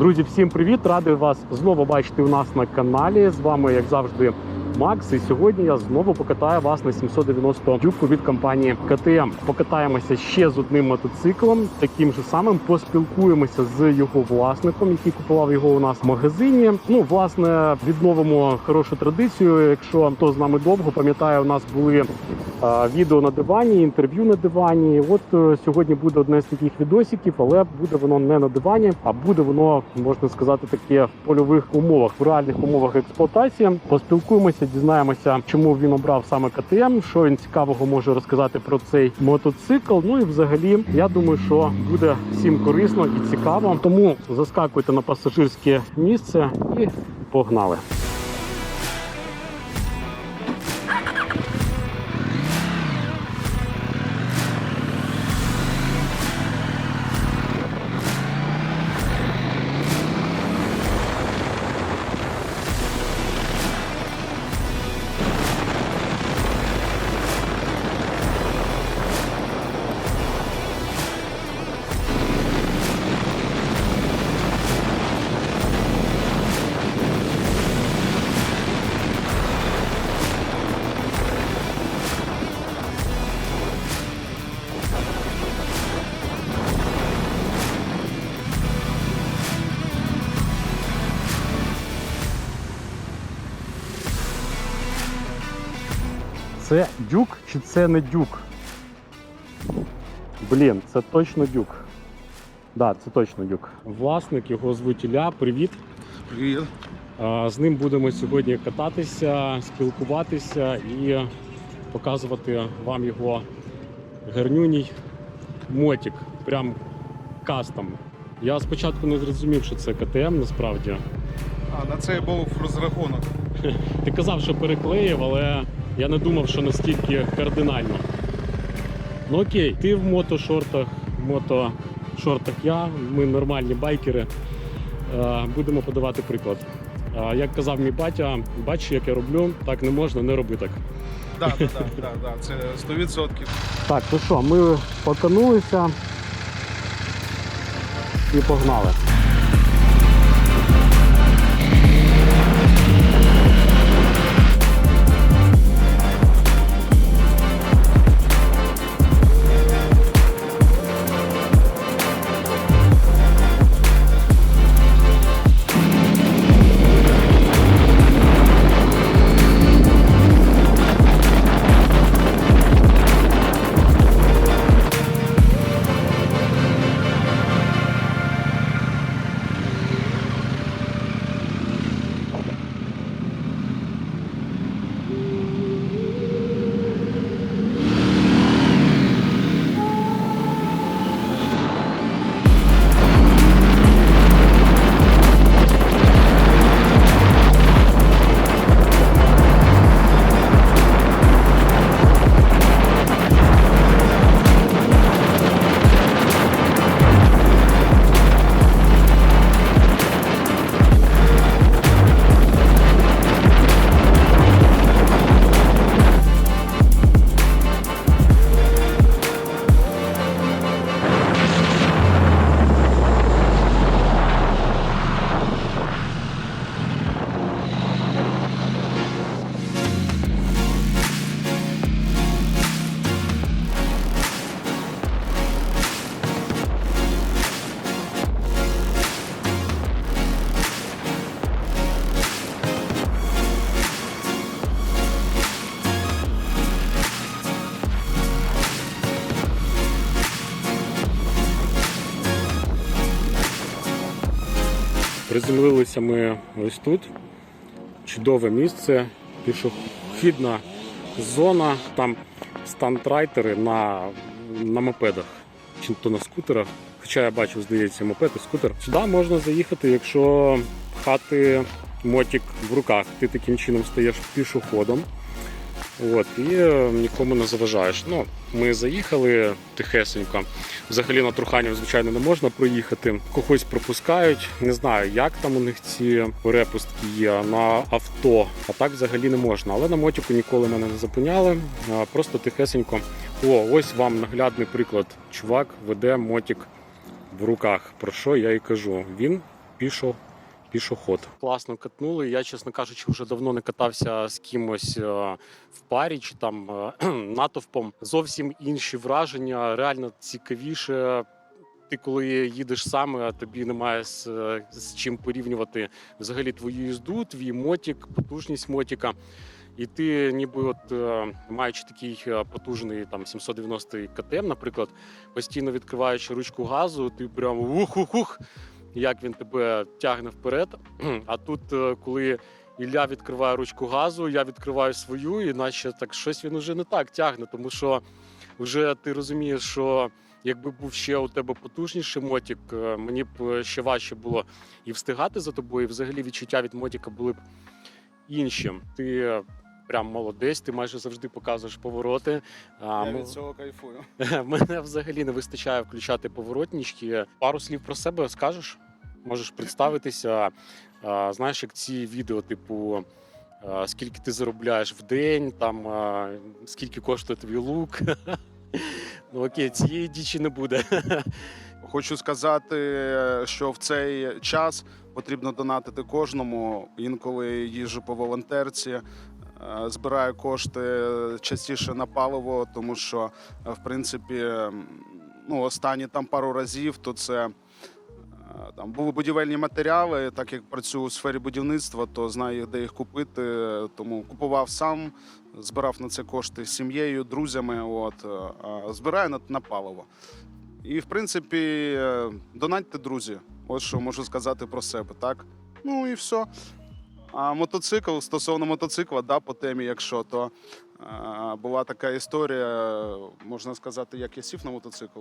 Друзі, всім привіт! Радий вас знову бачити у нас на каналі. З вами, як завжди, Макс. І сьогодні я знову покатаю вас на 790 дюбку від компанії КТМ. Покатаємося ще з одним мотоциклом, таким же самим. Поспілкуємося з його власником, який купував його у нас в магазині. Ну, власне, відновимо хорошу традицію. Якщо хто з нами довго пам'ятає, у нас були а, відео на дивані, інтерв'ю на дивані. От е, сьогодні буде одне з таких відосиків, але буде воно не на дивані, а буде воно, можна сказати, таке в польових умовах, в реальних умовах експлуатації. Поспілкуємося, дізнаємося, чому він обрав саме КТМ, що він цікавого може розказати про цей мотоцикл. Ну і взагалі, я думаю, що буде всім корисно і цікаво. Тому заскакуйте на пасажирське місце і погнали. Це дюк чи це не дюк? Блін, це точно дюк. Так, да, це точно дюк. Власник його звуть Ілля. Привіт. Привіт. З ним будемо сьогодні кататися, спілкуватися і показувати вам його гарнюній мотик. Прям кастом. Я спочатку не зрозумів, що це КТМ насправді. А на це був розрахунок. Ти казав, що переклеїв, але я не думав, що настільки кардинально. Ну окей, ти в мотошортах, в мотошортах я, ми нормальні байкери. Е, Будемо подавати приклад. Е, Як казав мій батя, бачиш, як я роблю, так не можна, не роби так. Так, так, так, так, це 100%. Так, то що, ми поканулися і погнали. Приземлилися ми ось тут. Чудове місце, пішохідна зона, там стантрайтери на, на мопедах чи то на скутерах. Хоча я бачив, здається, мопед і скутер. Сюди можна заїхати, якщо хати мотик в руках. Ти таким чином стаєш пішоходом. От, і е, нікому не заважаєш. Ну, ми заїхали тихесенько. Взагалі на Труханів, звичайно, не можна проїхати. Когось пропускають. Не знаю, як там у них ці перепустки є на авто. А так взагалі не можна. Але на мотику ніколи мене не зупиняли. Просто тихесенько. О, ось вам наглядний приклад. Чувак веде мотик в руках. Про що я і кажу. Він пішо. Пішоход. Класно катнули. Я, чесно кажучи, вже давно не катався з кимось е, в парі чи там е, натовпом. Зовсім інші враження, реально цікавіше. Ти коли їдеш сам, а тобі немає з, е, з чим порівнювати взагалі твою їзду, твій мотік, потужність мотіка. І ти, ніби, от маючи такий потужний там 790 КТМ, наприклад, постійно відкриваючи ручку газу, ти прямо ух-ух-ух, як він тебе тягне вперед. А тут, е, коли Ілля відкриває ручку газу, я відкриваю свою, і наче так щось він уже не так тягне, тому що вже ти розумієш, що якби був ще у тебе потужніший мотік, е, мені б е, ще важче було і встигати за тобою, і взагалі відчуття від мотіка були б інші. Ти прям молодець, ти майже завжди показуєш повороти. А, Я від цього кайфую. Мене взагалі не вистачає включати поворотнички. Пару слів про себе скажеш? Можеш представитися. А, Знаєш, як ці відео, типу, скільки ти заробляєш в день, там скільки коштує твій лук. Ну окей, цієї дічі не буде. Хочу сказати, що в цей час потрібно донатити кожному. Інколи їжджу по волонтерці, збираю кошти частіше на паливо, тому що, е, в принципі, ну, останні там пару разів, то це. е, Там були будівельні матеріали, так як працюю у сфері будівництва, то знаю, де їх купити. Тому купував сам, збирав на це кошти з сім'єю, друзями. От е, збираю на, на паливо. І в принципі, донатьте, друзі. Ось що можу сказати про себе, так? Ну і все. А мотоцикл стосовно мотоцикла, да, по темі, якщо то е, була така історія, можна сказати, як я сів на мотоцикл.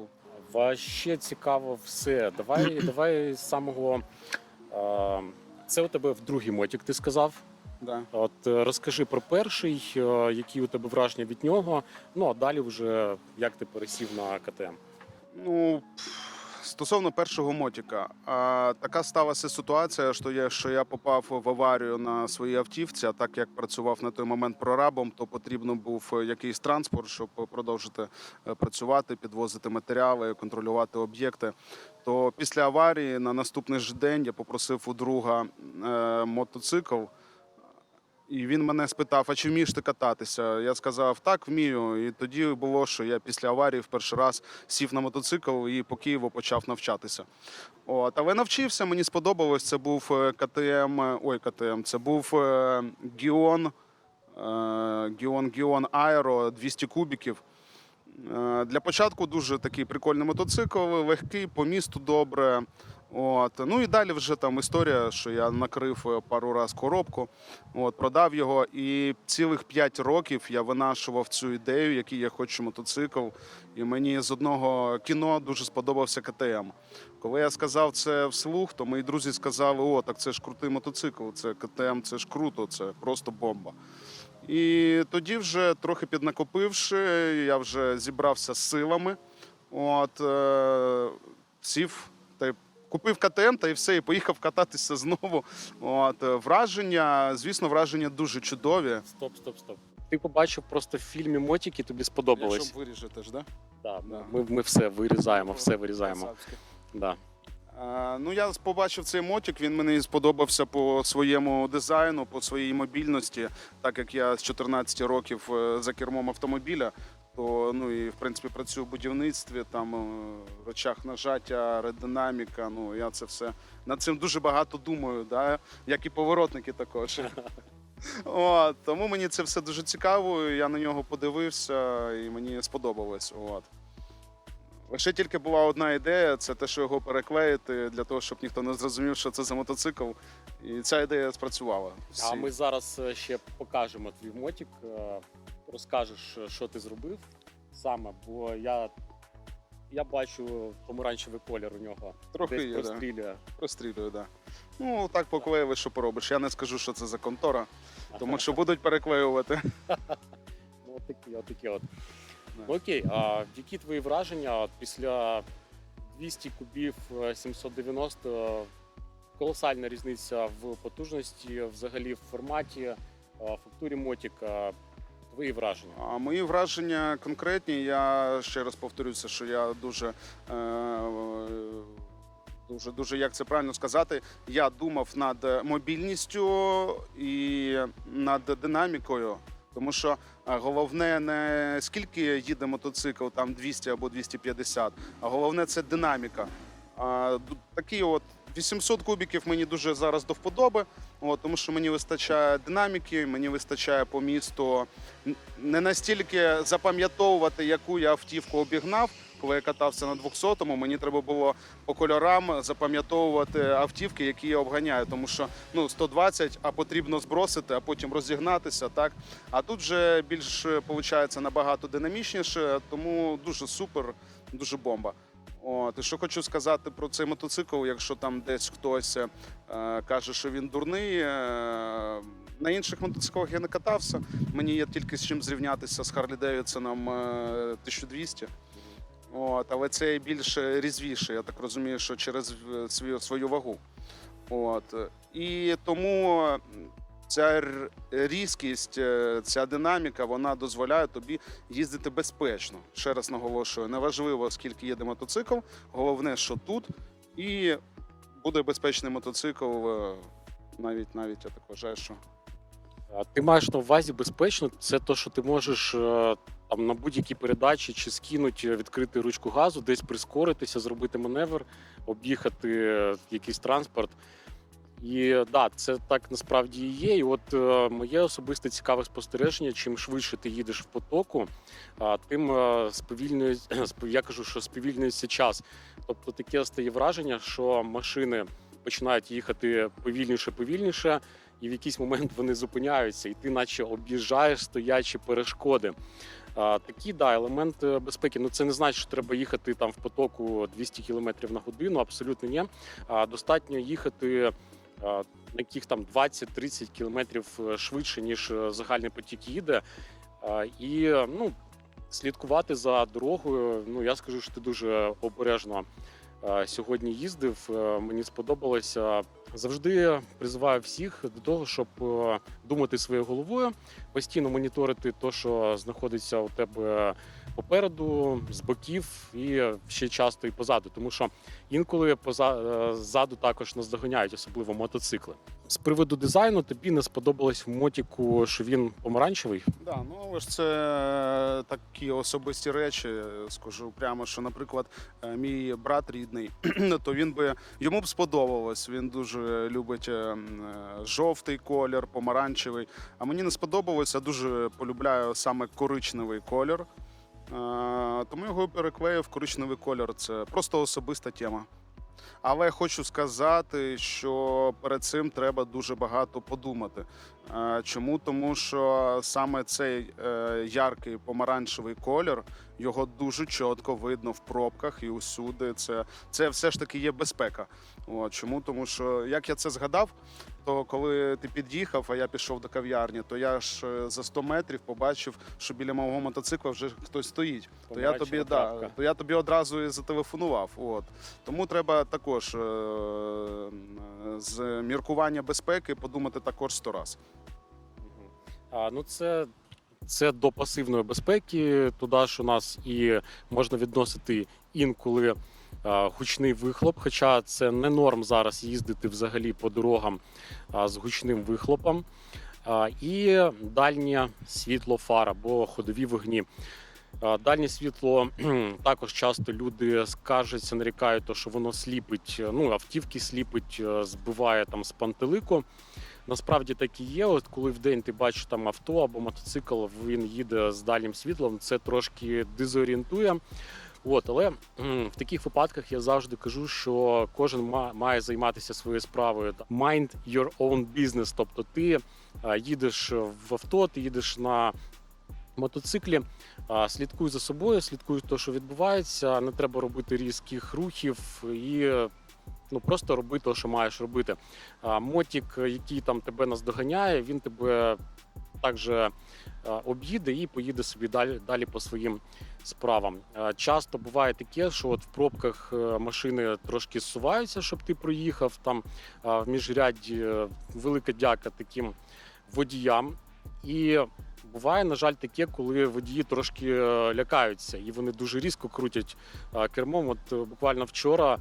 Ваще цікаво все. Давай, давай з самого. а, Це у тебе в другий мотік, ти сказав. Да. От е, розкажи про перший, е, які у тебе враження від нього. Ну а далі вже як ти пересів на КТМ. Ну, стосовно першого мотіка, така сталася ситуація, що я, що я попав в аварію на своїй автівці. А так як працював на той момент прорабом, то потрібно був е, якийсь транспорт, щоб продовжити е, працювати, підвозити матеріали, контролювати об'єкти. То після аварії на наступний ж день я попросив у друга е, мотоцикл. І він мене спитав: а чи вмієш ти кататися? Я сказав, так, вмію. І тоді було, що я після аварії в перший раз сів на мотоцикл і по Києву почав навчатися. От, але навчився, мені сподобалось. Це був е, КТМ, ой, КТМ, це був е, Гіон, е, Гіон Гіон Аеро 200 кубіків. Для початку дуже такий прикольний мотоцикл, легкий, по місту добре. От. Ну і далі вже там історія, що я накрив е, пару раз коробку, от, продав його. І цілих 5 років я винашував цю ідею, який я хочу мотоцикл. І мені з одного кіно дуже сподобався КТМ. Коли я сказав це вслух, то мої друзі сказали: о, так це ж крутий мотоцикл, це КТМ, це ж круто, це просто бомба. І тоді, вже трохи піднакопивши, я вже зібрався з силами. От, е, сів купив КТМ та і все, і поїхав кататися знову. От, е, враження, звісно, враження дуже чудові. Стоп, стоп, стоп. Ти побачив просто в фільмі мотіки, тобі сподобалось. Якщо виріжете ж, да? Да, Да. Ми, ми все вирізаємо, все вирізаємо. Красавське. Да. Е, Ну, я побачив цей мотик, він мені сподобався по своєму дизайну, по своїй мобільності, так як я з 14 років е, за кермом автомобіля, то ну і в принципі працюю в будівництві, там е, речах нажаття, аеродинаміка. Ну я це все над цим дуже багато думаю, да? як і поворотники також. От, тому мені це все дуже цікаво. Я на нього подивився і мені сподобалось. От. Лише тільки була одна ідея, це те, що його переклеїти для того, щоб ніхто не зрозумів, що це за мотоцикл. І ця ідея спрацювала. А ми зараз е, ще покажемо твій мотік, е, розкажеш, е, що ти зробив саме, бо я, я бачу помаранчевий колір у нього. Трохи Десь є, да. прострілює. да. Ну, так поклеїли, що поробиш. Я не скажу, що це за контора, тому що будуть переклеювати. Ну, от такі, от Окей, а які твої враження от після 200 кубів е, 790? Колосальна різниця в потужності, взагалі в форматі, е, фактурі мотіка. Твої враження. А мої враження конкретні. Я ще раз повторюся, що я дуже е, дуже, дуже як це правильно сказати. Я думав над е, мобільністю і над динамікою. Тому що е, головне не скільки їде мотоцикл, там 200 або 250, а головне це динаміка. Такі от 800 кубіків мені дуже зараз до вподоби, от, тому що мені вистачає динаміки, мені вистачає по місту не настільки запам'ятовувати, яку я автівку обігнав, коли я катався на 200-му, мені треба було по кольорам запам'ятовувати автівки, які я обганяю, тому що ну 120, а потрібно збросити, а потім розігнатися. Так а тут вже більш виходить набагато динамічніше, тому дуже супер, дуже бомба. От, і що хочу сказати про цей мотоцикл, якщо там десь хтось е, каже, що він дурний. Е, на інших мотоциклах я не катався. Мені є тільки з чим зрівнятися з Харлі Девідсоном е, 1200. От, але цей більш різвіший, я так розумію, що через е, свою, вагу. От. І тому ця різкість, е, ця динаміка, вона дозволяє тобі їздити безпечно. Ще раз наголошую, неважливо, скільки їде мотоцикл, головне, що тут, і буде безпечний мотоцикл. е, Навіть навіть я так вважаю, що Ти маєш на увазі безпечно, це то, що ти можеш там на будь-якій передачі чи скинути, відкрити ручку газу, десь прискоритися, зробити маневр, об'їхати е, якийсь транспорт. І да, це так насправді і є. І от е, моє особисте цікаве спостереження: чим швидше ти їдеш в потоку, а, тим е, сповільнюється, я кажу, що сповільнюється час. Тобто таке стає враження, що машини починають їхати повільніше, повільніше, і в якийсь момент вони зупиняються, і ти, наче об'їжджаєш стоячі перешкоди. А, такий да, елемент безпеки. Ну це не значить, що треба їхати там в потоку 200 км на годину. Абсолютно ні. А, достатньо їхати. На яких там 20-30 кілометрів е, швидше, ніж е, загальний потік їде. І ну, слідкувати за дорогою. Ну я скажу, що ти дуже обережно сьогодні їздив. Е, Мені сподобалося. Завжди призиваю всіх до того, щоб думати своєю головою, постійно моніторити те, що знаходиться у тебе попереду, з боків і ще часто і позаду, тому що інколи поза е, також нас доганяють, особливо мотоцикли. З приводу дизайну тобі не сподобалось в мотіку, що він помаранчевий. Да, ну але ж це такі особисті речі. Скажу прямо, що, наприклад, е, мій брат рідний, то він би йому б сподобалось. Він дуже любить е, е, жовтий колір, помаранчевий. А мені не сподобалось, я дуже полюбляю саме коричневий колір. Е, Тому його переклеїв коричневий колір. Це просто особиста тема. Але хочу сказати, що перед цим треба дуже багато подумати. Е, Чому? Тому що саме цей е, яркий помаранчевий колір його дуже чітко видно в пробках і усюди. Це, це все ж таки є безпека. От, чому? Тому що як я це згадав, то коли ти під'їхав, а я пішов до кав'ярні, то я ж е, за 100 метрів побачив, що біля мого мотоцикла вже хтось стоїть. То я тобі да, то я тобі одразу і зателефонував. От тому треба також е, з міркування безпеки подумати також сто раз. А, ну це, це до пасивної безпеки. Туди ж у нас і можна відносити інколи а, гучний вихлоп. Хоча це не норм зараз їздити взагалі по дорогам а, з гучним вихлопом. А, і дальнє світло фар або ходові вогні. Дальнє світло також часто люди скаржаться, нарікають, що воно сліпить, ну автівки сліпить, е, збиває там з пантелику. Насправді так і є. От коли в день ти бачиш там авто або мотоцикл, він їде з дальнім світлом, це трошки дезорієнтує. От, але в таких випадках я завжди кажу, що кожен має займатися своєю справою. Mind your own business. Тобто ти їдеш в авто, ти їдеш на мотоциклі, слідкуй за собою, слідкуй те, що відбувається. Не треба робити різких рухів і ну просто роби те, що маєш робити. Мотік, який там тебе наздоганяє, він тебе також об'їде і поїде собі далі, далі по своїм справам. Часто буває таке, що от в пробках е, машини трошки зсуваються, щоб ти проїхав. Там в міжрядді е, велика дяка таким водіям. І буває, на жаль, таке, коли водії трошки е, лякаються і вони дуже різко крутять кермом. От буквально вчора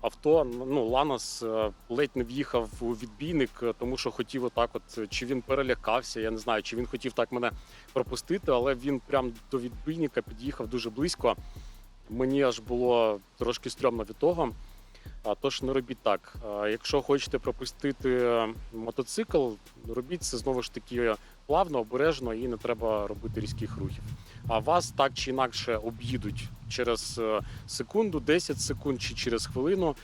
авто. Ну, Ланос е, ледь не в'їхав у відбійник, е, тому що хотів отак, от е, чи він перелякався, я не знаю, чи він хотів так мене пропустити, але він прям до відбійника під'їхав дуже близько. Мені аж було трошки стрьомно від того. Тож не робіть так. Якщо хочете пропустити е, мотоцикл, робіть це знову ж таки плавно, обережно і не треба робити різких рухів. А вас так чи інакше об'їдуть через е, секунду, 10 секунд чи через хвилину.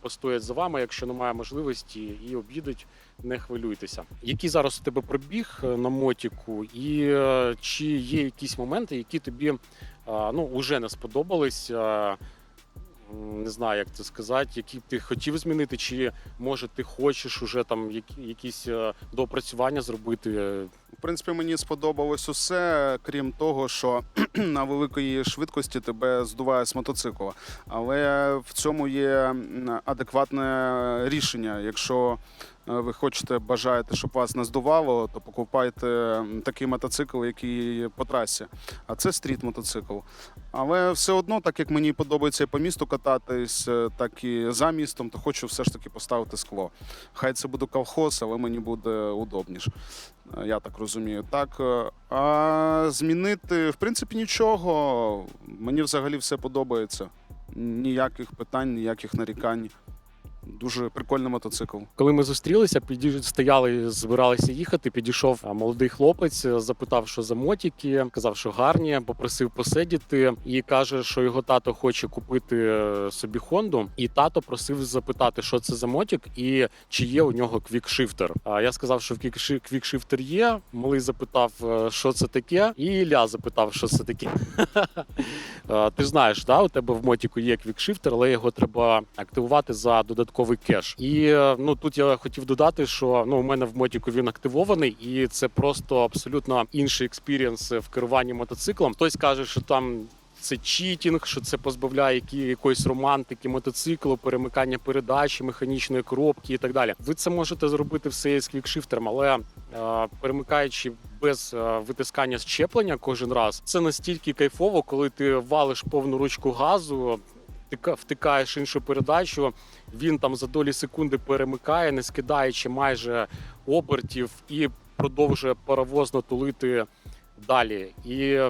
Постоять за вами, якщо немає можливості, і об'їдуть. Не хвилюйтеся. Який зараз у тебе пробіг е, на мотіку, і чи є якісь моменти, які тобі ну вже не сподобались? Е, Не знаю, як це сказати, які ти хотів змінити, чи може ти хочеш уже там якісь допрацювання зробити. е, В принципі, мені сподобалось усе, крім того, що на великої швидкості тебе здуває з мотоцикла. Але в цьому є адекватне рішення. Якщо е, ви хочете, бажаєте, щоб вас не здувало, то покупайте такий мотоцикл, який по трасі. А це стріт мотоцикл. Але все одно, так як мені подобається по місту кататись, е, так і за містом, то хочу все ж таки поставити скло. Хай це буде колхоз, але мені буде удобніше. Е, Я так розумію. Так, е, а змінити, в принципі, нічого. Мені взагалі все подобається. Ніяких питань, ніяких нарікань. Дуже прикольний мотоцикл. Коли ми зустрілися, піді... стояли, збиралися їхати. Підійшов молодий хлопець, е, запитав, що за мотики, казав, що гарні, попросив посидіти і каже, що його тато хоче купити е, собі Хонду. І тато просив запитати, що це за мотик і чи є у нього квікшифтер. А я сказав, що в квікши- квікшифтер є. Малий запитав, е, що це таке, і Ілля запитав, що це таке. Ти знаєш, да, у тебе в мотіку є квікшифтер, але його треба активувати за додатковий кеш. І е, ну тут я хотів додати, що ну у мене в мотіку він активований, і це просто абсолютно інший експірієнс в керуванні мотоциклом. Хтось каже, що там. Це читінг, що це позбавляє які- якоїсь романтики мотоциклу, перемикання передач, механічної коробки і так далі. Ви це можете зробити все з квікшифтером, але е, перемикаючи без е, витискання щеплення кожен раз, це настільки кайфово, коли ти валиш повну ручку газу. Втика- Втикаєш іншу передачу, він там за долі секунди перемикає, не скидаючи майже обертів, і продовжує паровозно тулити далі. І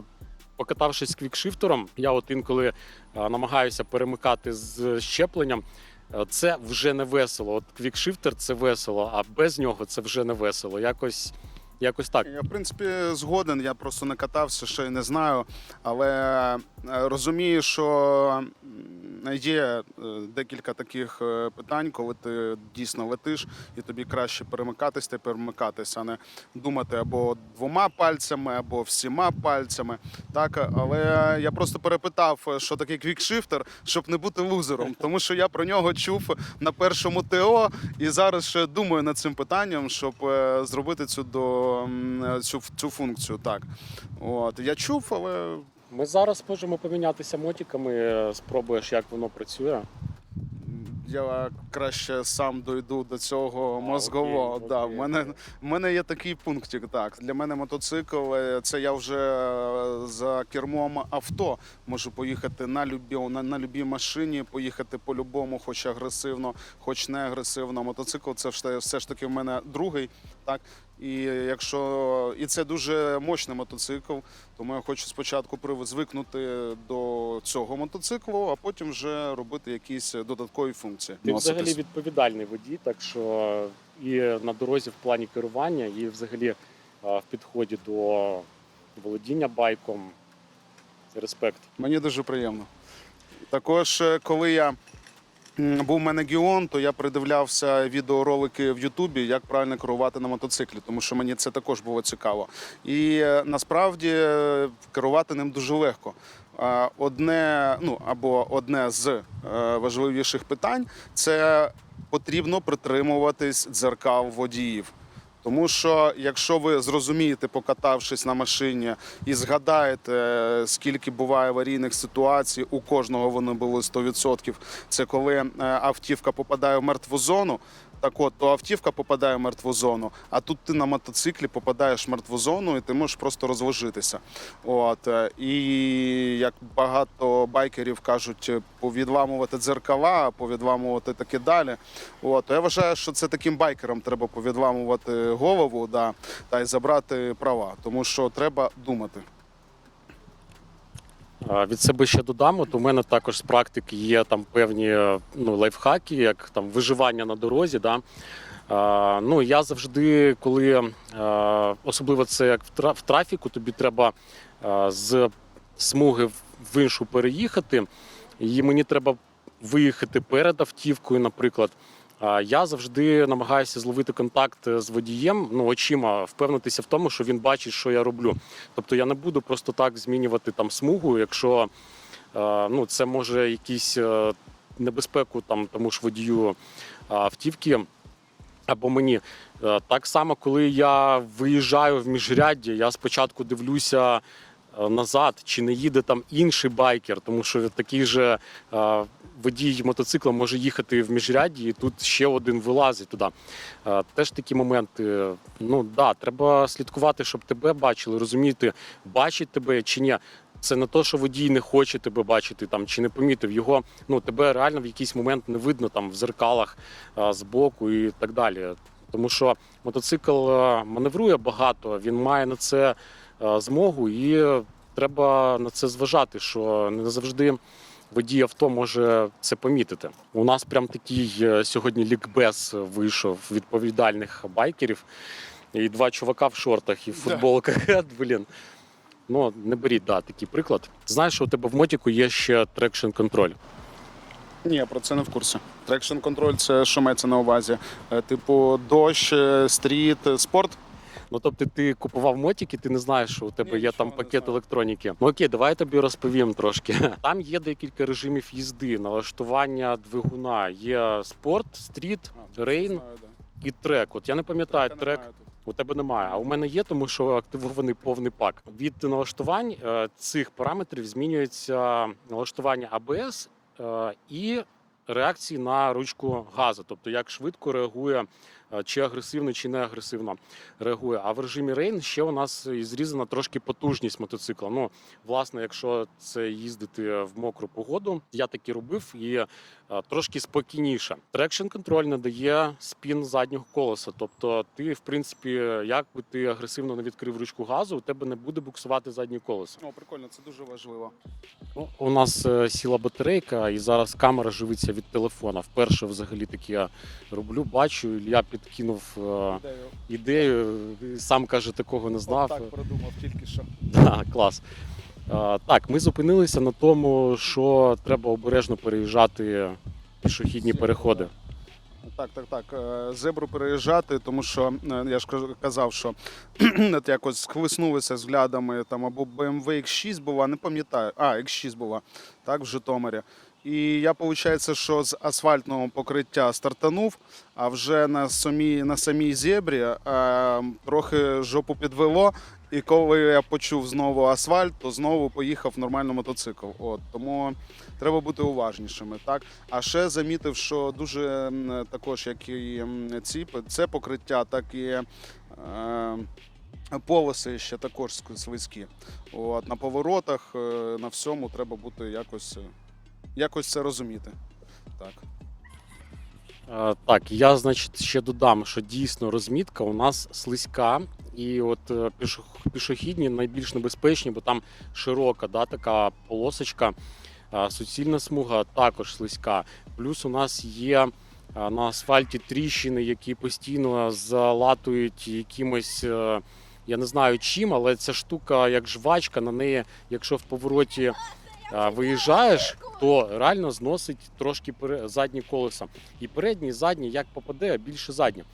покатавшись квікшифтером, я от інколи е, намагаюся перемикати з щепленням. Е, Це вже не весело. От квікшифтер це весело, а без нього це вже не весело. Якось, якось так. Я, в принципі, згоден, я просто не катався, ще й не знаю. Але е, розумію, що є е, декілька таких е, питань, коли ти дійсно летиш, і тобі краще перемикатись та перемикатись, а не думати або двома пальцями, або всіма пальцями. Так, але я просто перепитав, що таке квікшифтер, щоб не бути лузером, тому що я про нього чув на першому ТО, і зараз ще думаю над цим питанням, щоб зробити цю до цю, цю функцію. Так, от я чув, але Ми зараз можемо помінятися мотиками, е, спробуєш, як воно працює. я краще сам дойду до цього мозгового. окей, да, окей. в мене в мене є такий пунктик. Так для мене мотоцикл е, це я вже е, за кермом авто можу поїхати на любі на, на любій машині, поїхати по-любому, хоч агресивно, хоч не агресивно. Мотоцикл це все, все ж таки в мене другий. Так і якщо і це дуже мощний мотоцикл, тому я хочу спочатку звикнути до цього мотоциклу, а потім вже робити якісь додаткові функції. Ти взагалі відповідальний водій, так що і на дорозі в плані керування, і взагалі в підході до володіння байком. Респект. Мені дуже приємно. Також, е, коли я був в мене Гіон, то я придивлявся відеоролики в Ютубі, як правильно керувати на мотоциклі, тому що мені це також було цікаво. І е, насправді е, керувати ним дуже легко. Одне, ну або одне з е, важливіших питань це потрібно притримуватись дзеркал водіїв. Тому що якщо ви зрозумієте, покатавшись на машині, і згадаєте, е, скільки буває аварійних ситуацій, у кожного вони були 100%, це коли е, автівка попадає в мертву зону. Так от, то автівка попадає в мертву зону, а тут ти на мотоциклі попадаєш в мертву зону і ти можеш просто розложитися. От, е, і як багато байкерів кажуть, е, повідламувати дзеркала, повідламувати таке далі. От, я вважаю, що це таким байкерам треба повідламувати голову да, та й забрати права, тому що треба думати. Від себе ще додам. От у мене також з практики є там певні е, ну, лайфхаки, як там виживання на дорозі. Да? А, ну, я завжди, коли а, особливо це як в тра- в трафіку, тобі треба а, з смуги в іншу переїхати, і мені треба виїхати перед автівкою, наприклад. Я завжди намагаюся зловити контакт з водієм, ну очима, впевнитися в тому, що він бачить, що я роблю. Тобто я не буду просто так змінювати там смугу, якщо е, ну, це може якісь е, небезпеку там тому ж водію е, автівки або мені. Е, Так само, коли я виїжджаю в міжрядді, я спочатку дивлюся е, назад, чи не їде там інший байкер, тому що такий же е, водій мотоцикла може їхати в міжрядді, і тут ще один вилазить туди. Е, Теж такі моменти. Ну да, треба слідкувати, щоб тебе бачили, розуміти, бачить тебе чи ні. Це не то, що водій не хоче тебе бачити там чи не помітив його. Ну тебе реально в якийсь момент не видно там в зеркалах а, збоку і так далі. Тому що мотоцикл маневрує багато, він має на це змогу, і треба на це зважати, що не завжди водій авто може це помітити. У нас прям такий е, сьогодні лікбез вийшов відповідальних байкерів. І два чувака в шортах і в Да. футболках. Блін. Ну, не беріть, да, такий приклад. Знаєш, що у тебе в мотіку є ще трекшн контроль. Ні, я про це не в курсі. Трекшн контроль це що мається на увазі? Е, Типу дощ, е, стріт, е, спорт. Ну тобто ти купував мотики, ти не знаєш, що у тебе Ні, є там пакет електроніки. Ну окей, давай я тобі розповім трошки. Там є декілька режимів їзди, налаштування двигуна. Є спорт, стріт, рейн і трек. От я не пам'ятаю трек. У тебе немає, а у мене є, тому що активований повний пак. Від налаштувань е, цих параметрів змінюється налаштування АБС е, і реакції на ручку газу, тобто як швидко реагує, чи агресивно, чи не агресивно реагує. А в режимі Rain ще у нас і зрізана трошки потужність мотоцикла. Ну, власне, якщо це їздити в мокру погоду, я таки робив і е, трошки спокійніше. Трекшн контроль надає спін заднього колеса. Тобто, ти, в принципі, як би ти агресивно не відкрив ручку газу, у тебе не буде буксувати заднє колесо. О, прикольно, це дуже важливо. Ну, у нас е, сіла батарейка, і зараз камера живиться від телефона. Вперше взагалі таке я роблю. Бачу, я підкинув е, Ідею. Сам каже, такого не знав. От так продумав тільки що. Да, клас. А, так, ми зупинилися на тому, що треба обережно переїжджати пішохідні переходи. Так, так, так. Е, Зебру переїжджати, тому що е, я ж казав, що от якось схлиснулися взглядами там або BMW X6 була, не пам'ятаю. А, X6 була, так, в Житомирі. І я, виходить, що з асфальтного покриття стартанув, а вже на самій, на самій зебрі е, трохи жопу підвело. І коли я почув знову асфальт, то знову поїхав нормально мотоцикл. От тому треба бути уважнішими. Так а ще замітив, що дуже також, як і ці це покриття, так і е, полоси ще також слизькі. От на поворотах, е, на всьому треба бути якось, е, якось це розуміти. Так. А, так, я, значить, ще додам, що дійсно розмітка у нас слизька. І от е, пішох- пішохідні найбільш небезпечні, бо там широка да, така полосочка, а, суцільна смуга також слизька. Плюс у нас є на асфальті тріщини, які постійно залатують якимось. е, Я не знаю чим, але ця штука як жвачка, на неї, якщо в повороті виїжджаєш, то реально зносить трошки задні колеса. І передні, і задні, як попаде, а більше задні.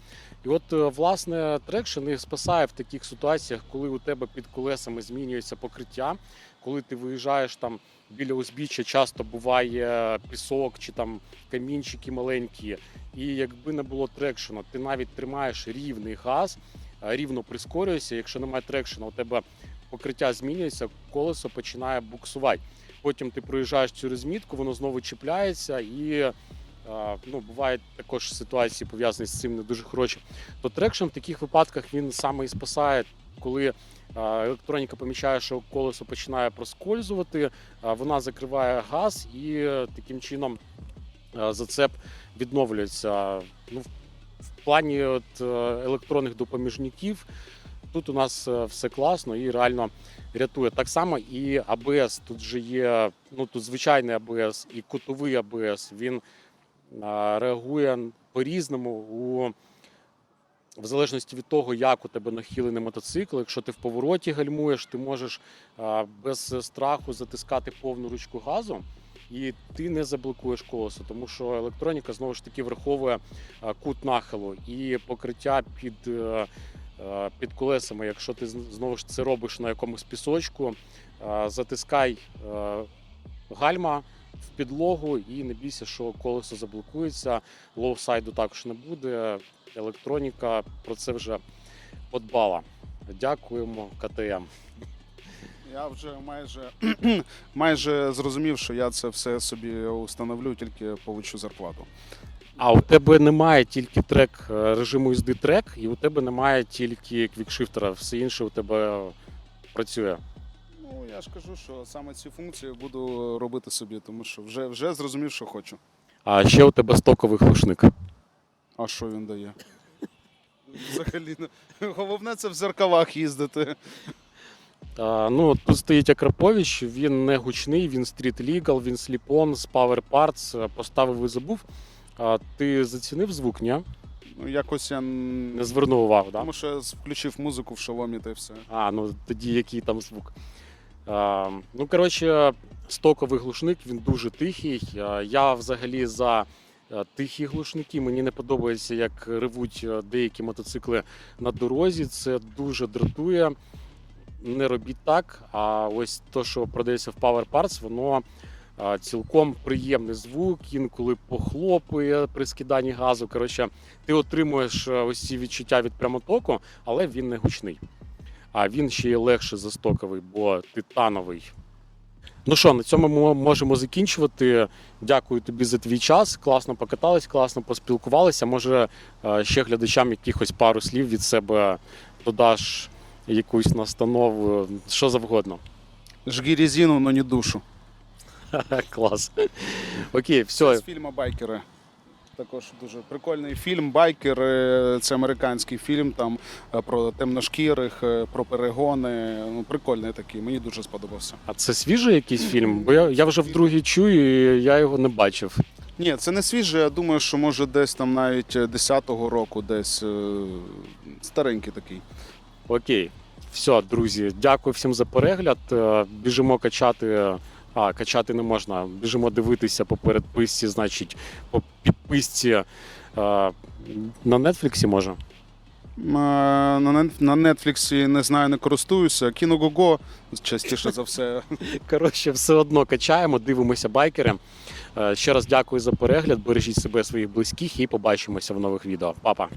І от, е, власне, трекшн їх спасає в таких ситуаціях, коли у тебе під колесами змінюється покриття, коли ти виїжджаєш там біля узбіччя, часто буває пісок чи там камінчики маленькі. І якби не було трекшену, ти навіть тримаєш рівний газ, рівно прискорюєшся. Якщо немає трекшена, у тебе покриття змінюється, колесо починає буксувати. Потім ти проїжджаєш цю розмітку, воно знову чіпляється і ну, бувають також ситуації пов'язані з цим не дуже хороші, то трекшн в таких випадках він саме і спасає, коли електроніка помічає, що колесо починає проскользувати, вона закриває газ і таким чином зацеп відновлюється. Ну, в- в плані от, е, електронних допоміжників тут у нас е, все класно і реально рятує. Так само і АБС. Тут же є ну, тут звичайний АБС і кутовий АБС. Він реагує по-різному у. В залежності від того, як у тебе нахилений мотоцикл, якщо ти в повороті гальмуєш, ти можеш без страху затискати повну ручку газу, і ти не заблокуєш колесо, тому що електроніка знову ж таки враховує кут нахилу і покриття під, е, під колесами. Якщо ти знову ж це робиш на якомусь пісочку, затискай е, гальма в підлогу і не бійся, що колесо заблокується. Лоусайду також не буде. Електроніка про це вже подбала. Дякуємо КТМ. Я вже майже, майже зрозумів, що я це все собі установлю, тільки получу зарплату. А у тебе немає тільки трек е, режиму їзди трек, і у тебе немає тільки квікшифтера. Все інше у тебе працює. Ну, я ж кажу, що саме ці функції буду робити собі, тому що вже, вже зрозумів, що хочу. А ще у тебе стоковий глушник. А що він дає? Взагалі, ну, головне це в зеркалах їздити. А, ну, тут стоїть Акрапович, він не гучний, він стріт лігал, він сліпон з Power Parts, е, поставив і забув. А, ти зацінив звук, ні? Ну, якось я н- Не звернув увагу, так? Да? тому що я включив музику в шоломі та й все. А, ну тоді який там звук. А, ну, коротше, стоковий глушник, він дуже тихий. А, я взагалі за е, тихі глушники. Мені не подобається, як ревуть е, деякі мотоцикли на дорозі. Це дуже дратує. Не робіть так. А ось то, що продається в Power Parts, воно цілком приємний звук, інколи похлопує при скиданні газу. Коротше, ти отримуєш е, ось ці відчуття від прямотоку, але він не гучний. А він ще й легше за стоковий, бо титановий. Ну що, на цьому ми можемо закінчувати. Дякую тобі за твій час. Класно покатались, класно поспілкувалися. Може, е, ще глядачам якихось пару слів від себе додаш якусь настанову, що завгодно. Жги резину, но не душу. Клас. Окей, все. з фільму Байкери. Також дуже прикольний фільм. Байкери це американський фільм там е, про темношкірих, е, про перегони. Ну, прикольний такий, мені дуже сподобався. А це свіжий якийсь фільм? Бо я, я вже вдруге чую, і я його не бачив. Ні, це не свіже. Я думаю, що може десь там навіть 10-го року, десь е, старенький такий. Окей. Все, друзі, дякую всім за перегляд. Е, Біжимо качати. А, качати не можна. Біжимо дивитися по передписці, значить, по підписці е, на Нетфліксі може. На Нетфліксі не знаю, не користуюся. Кіногого частіше за все. Коротше, все одно качаємо, дивимося байкери. Е, Ще раз дякую за перегляд. Бережіть себе своїх близьких і побачимося в нових відео. Па-па.